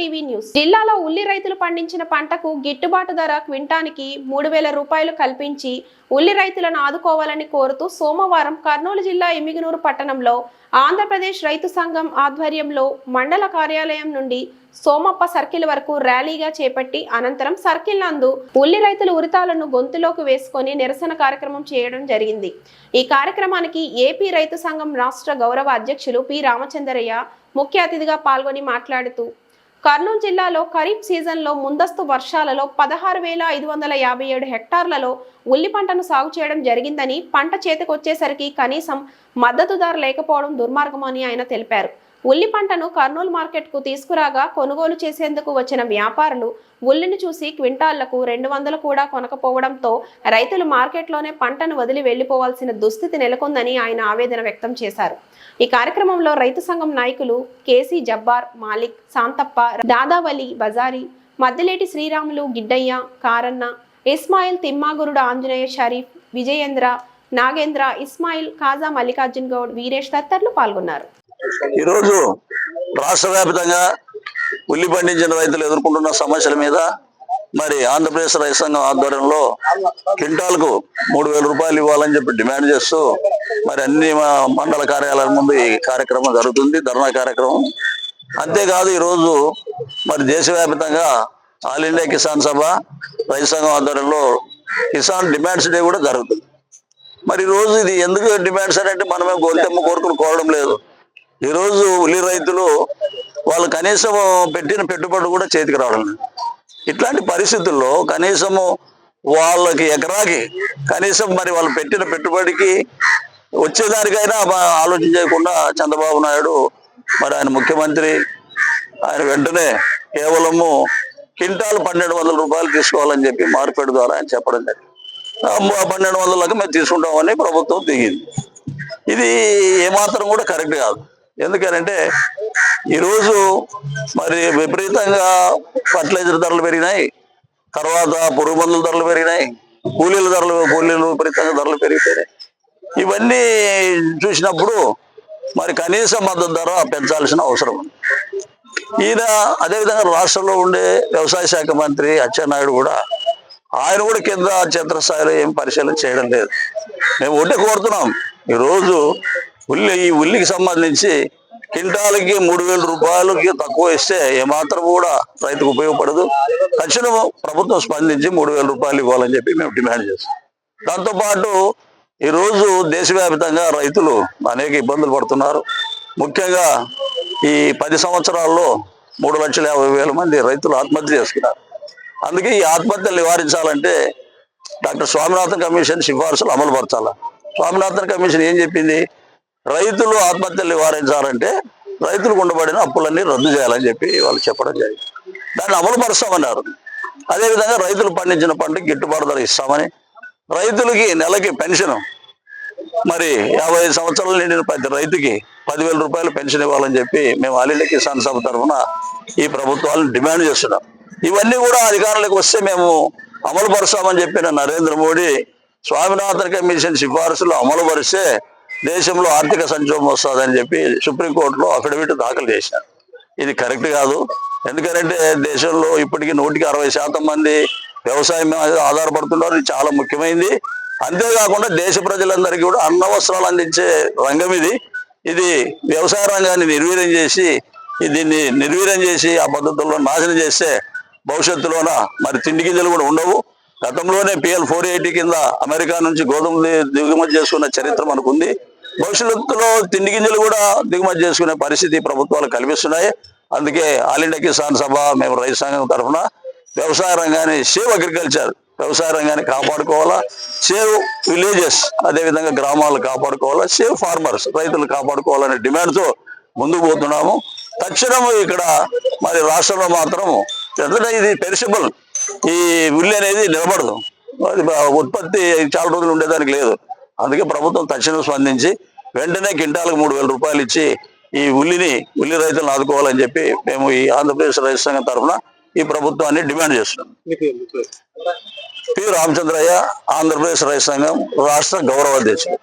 TV news. జిల్లాలో ఉల్లి రైతులు పండించిన పంటకు గిట్టుబాటు ధర క్వింటానికి మూడు వేల రూపాయలు కల్పించి ఉల్లి రైతులను ఆదుకోవాలని కోరుతూ సోమవారం కర్నూలు జిల్లా ఎమిగినూరు పట్టణంలో ఆంధ్రప్రదేశ్ రైతు సంఘం ఆధ్వర్యంలో మండల కార్యాలయం నుండి సోమప్ప సర్కిల్ వరకు ర్యాలీగా చేపట్టి అనంతరం సర్కిల్ నందు ఉల్లి రైతుల ఉరితాలను గొంతులోకి వేసుకొని నిరసన కార్యక్రమం చేయడం జరిగింది. ఈ కార్యక్రమానికి ఏపీ రైతు సంఘం రాష్ట్ర గౌరవ అధ్యక్షులు పి రామచంద్రయ్య ముఖ్య అతిథిగా పాల్గొని మాట్లాడుతూ కర్నూలు జిల్లాలో ఖరీఫ్ సీజన్లో ముందస్తు వర్షాలలో పదహారు వేల ఐదు వందల యాభై ఏడు హెక్టార్లలో ఉల్లి పంటను సాగు చేయడం జరిగిందని పంట చేతికొచ్చేసరికి కనీసం మద్దతు ధర లేకపోవడం దుర్మార్గమని ఆయన తెలిపారు. ఉల్లి పంటను కర్నూలు మార్కెట్కు తీసుకురాగా కొనుగోలు చేసేందుకు వచ్చిన వ్యాపారులు ఉల్లిని చూసి క్వింటాళ్ళకు రెండు వందలు కూడా కొనకపోవడంతో రైతులు మార్కెట్లోనే పంటను వదిలి వెళ్ళిపోవాల్సిన దుస్థితి నెలకొందని ఆయన ఆవేదన వ్యక్తం చేశారు. ఈ కార్యక్రమంలో రైతు సంఘం నాయకులు కేసీ జబ్బార్ మాలిక్ శాంతప్ప దాదావలి బజారి మద్దిలేటి శ్రీరాములు గిడ్డయ్య కారన్న ఇస్మాయిల్ తిమ్మాగురుడు ఆంజనేయ షరీఫ్ విజయేంద్ర నాగేంద్ర ఇస్మాయిల్ ఖాజా మల్లికార్జున్ గౌడ్ వీరేష్ తదితరులు పాల్గొన్నారు. ఈరోజు రాష్ట్ర వ్యాప్తంగా ఉల్లి పండించిన రైతులు ఎదుర్కొంటున్న సమస్యల మీద మరి ఆంధ్రప్రదేశ్ రైతు సంఘం ఆధ్వర్యంలో క్వింటాల్కు మూడు వేల రూపాయలు ఇవ్వాలని చెప్పి డిమాండ్ చేస్తూ మరి అన్ని మండల కార్యాలయాల ముందు ఈ కార్యక్రమం జరుగుతుంది ధర్నా కార్యక్రమం. అంతేకాదు ఈరోజు మరి దేశవ్యాప్తంగా ఆల్ ఇండియా కిసాన్ సభ రైతు సంఘం ఆధ్వర్యంలో కిసాన్ డిమాండ్స్ డే కూడా జరుగుతుంది. మరి ఈ రోజు ఇది ఎందుకు డిమాండ్స్ అంటే మనమే కోరితమ్మ కోరుకుని కోరడం లేదు. ఈరోజు ఉల్లి రైతులు వాళ్ళు కనీసం పెట్టిన పెట్టుబడి కూడా చేతికి రావడం ఇట్లాంటి పరిస్థితుల్లో కనీసము వాళ్ళకి ఎకరాకి కనీసం మరి వాళ్ళు పెట్టిన పెట్టుబడికి వచ్చేదానికైనా ఆలోచన చేయకుండా చంద్రబాబు నాయుడు మరి ఆయన ముఖ్యమంత్రి ఆయన వెంటనే కేవలము క్వింటాలు పన్నెండు వందల రూపాయలు తీసుకోవాలని చెప్పి మార్పిడి ద్వారా ఆయన చెప్పడం జరిగింది. పన్నెండు వందలకు మేము తీసుకుంటామని ప్రభుత్వం దిగింది ఇది ఏమాత్రం కూడా కరెక్ట్ కాదు. ఎందుకనంటే ఈరోజు మరి విపరీతంగా ఫర్టిలైజర్ ధరలు పెరిగినాయి. తర్వాత పురుగు మందుల ధరలు పెరిగినాయి. కూలీల ధరలు కూలీలు విపరీతంగా ధరలు పెరిగిపోయినాయి. ఇవన్నీ చూసినప్పుడు మరి కనీస మద్దతు ధర పెంచాల్సిన అవసరం ఉంది. ఈయన అదేవిధంగా రాష్ట్రంలో ఉండే వ్యవసాయ శాఖ మంత్రి అచ్చెన్నాయుడు కూడా ఆయన కూడా కింద క్షేత్రస్థాయిలో ఏం పరిశీలన చేయడం లేదు. మేము ఒకటే కోరుతున్నాం. ఈరోజు ఉల్లి ఈ ఉల్లికి సంబంధించి క్వింటాలకి మూడు వేల రూపాయలకి తక్కువ ఇస్తే ఏమాత్రం కూడా రైతుకు ఉపయోగపడదు. తక్షణం ప్రభుత్వం స్పందించి మూడు వేల రూపాయలు ఇవ్వాలని చెప్పి మేము డిమాండ్ చేస్తాం. దాంతోపాటు ఈరోజు దేశవ్యాప్తంగా రైతులు అనేక ఇబ్బందులు పడుతున్నారు. ముఖ్యంగా ఈ పది సంవత్సరాల్లో మూడు లక్షల యాభై వేల మంది రైతులు ఆత్మహత్య చేసుకున్నారు. అందుకే ఈ ఆత్మహత్యలు నివారించాలంటే డాక్టర్ స్వామినాథన్ కమిషన్ సిఫార్సులు అమలు పరచాలి. స్వామినాథన్ కమిషన్ ఏం చెప్పింది? రైతులు ఆత్మహత్యలు నివారించాలంటే రైతులకు ఉండబడిన అప్పులన్నీ రద్దు చేయాలని చెప్పి వాళ్ళు చెప్పడం జరిగింది. దాన్ని అమలు పరుస్తామన్నారు అదేవిధంగా రైతులు పండించిన పంటకి గిట్టుబాటు ధర ఇస్తామని రైతులకి నెలకి పెన్షన్ మరి యాభై ఐదు సంవత్సరాలు నిండిన ప్రతి రైతుకి పదివేల రూపాయలు పెన్షన్ ఇవ్వాలని చెప్పి మేము అలీల కిసాన్ సభ తరఫున ఈ ప్రభుత్వాలను డిమాండ్ చేస్తున్నాం. ఇవన్నీ కూడా అధికారులకు వస్తే మేము అమలు పరుస్తామని చెప్పిన నరేంద్ర మోడీ స్వామినాథన్ కమిషన్ సిఫార్సులు అమలు పరిస్తే దేశంలో ఆర్థిక సంక్షోభం వస్తుందని చెప్పి సుప్రీంకోర్టులో అఫిడవిట్ దాఖలు చేశారు. ఇది కరెక్ట్ కాదు. ఎందుకంటే దేశంలో ఇప్పటికీ నూటికి అరవై శాతం మంది వ్యవసాయం మీద ఆధారపడుతున్నారు. ఇది చాలా ముఖ్యమైనది అంతేకాకుండా దేశ ప్రజలందరికీ కూడా అన్న వస్త్రాలు అందించే రంగం ఇది. ఇది వ్యవసాయ రంగాన్ని నిర్వీర్యం చేసి దీన్ని నిర్వీర్యం చేసి ఆ పద్ధతుల్లో నాశనం చేస్తే భవిష్యత్తులోన మరి తిండి గింజలు కూడా ఉండవు. గతంలోనే పిఎల్ ఫోర్ ఎయిటీ కింద అమెరికా నుంచి గోధుమ దిగుమతి చేసుకున్న చరిత్ర మనకుంది. భవిష్యత్తులో తిండి గింజలు కూడా దిగుమతి చేసుకునే పరిస్థితి ప్రభుత్వాలు కల్పిస్తున్నాయి. అందుకే ఆల్ ఇండియా కిసాన్ సభ మేము రైతు సంఘం తరఫున వ్యవసాయ రంగాన్ని సేవ్ అగ్రికల్చర్ వ్యవసాయ రంగాన్ని కాపాడుకోవాలా? సేవ్ విలేజెస్ అదేవిధంగా గ్రామాలు కాపాడుకోవాలా? సేవ్ ఫార్మర్స్ రైతులు కాపాడుకోవాలనే డిమాండ్తో ముందుకు పోతున్నాము. తక్షణం ఇక్కడ మరి రాష్ట్రంలో మాత్రము ఎందుకంటే ఇది పెరిసిబుల్ ఈ ఉల్లి అనేది నిలబడదు. ఉత్పత్తి చాలా రోజులు ఉండేదానికి లేదు. అందుకే ప్రభుత్వం తక్షణం స్పందించి వెంటనే క్వింటాలకు మూడు వేల రూపాయలు ఇచ్చి ఈ ఉల్లిని ఉల్లి రైతులను ఆదుకోవాలని చెప్పి మేము ఈ ఆంధ్రప్రదేశ్ రైతు సంఘం తరఫున ఈ ప్రభుత్వాన్ని డిమాండ్ చేస్తున్నాం. పి రామచంద్రయ్య ఆంధ్రప్రదేశ్ రైతు సంఘం రాష్ట్ర గౌరవ అధ్యక్షుడు